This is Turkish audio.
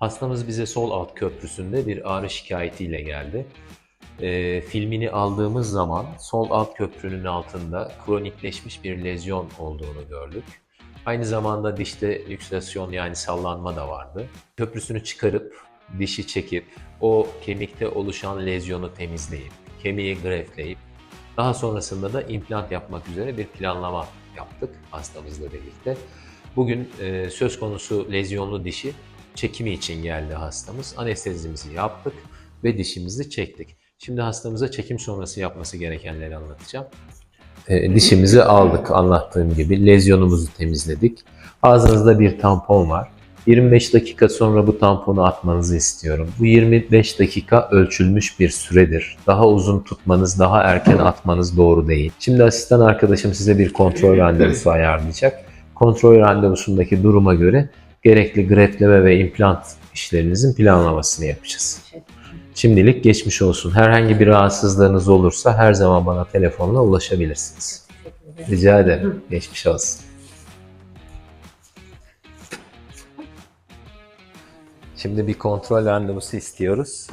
Hastamız bize sol alt köprüsünde bir ağrı şikayetiyle geldi. Ee, filmini aldığımız zaman sol alt köprünün altında kronikleşmiş bir lezyon olduğunu gördük. Aynı zamanda dişte lüksusyon yani sallanma da vardı. Köprüsünü çıkarıp dişi çekip o kemikte oluşan lezyonu temizleyip kemiği grefleyip daha sonrasında da implant yapmak üzere bir planlama yaptık hastamızla birlikte. Bugün e, söz konusu lezyonlu dişi çekimi için geldi hastamız. Anestezimizi yaptık ve dişimizi çektik. Şimdi hastamıza çekim sonrası yapması gerekenleri anlatacağım. E, dişimizi aldık anlattığım gibi. Lezyonumuzu temizledik. Ağzınızda bir tampon var. 25 dakika sonra bu tamponu atmanızı istiyorum. Bu 25 dakika ölçülmüş bir süredir. Daha uzun tutmanız, daha erken atmanız doğru değil. Şimdi asistan arkadaşım size bir kontrol randevusu ayarlayacak. Kontrol randevusundaki duruma göre gerekli grefleme ve implant işlerinizin planlamasını yapacağız. Şimdilik geçmiş olsun. Herhangi bir rahatsızlığınız olursa her zaman bana telefonla ulaşabilirsiniz. Rica ederim. Geçmiş olsun. Şimdi bir kontrol randevusu istiyoruz.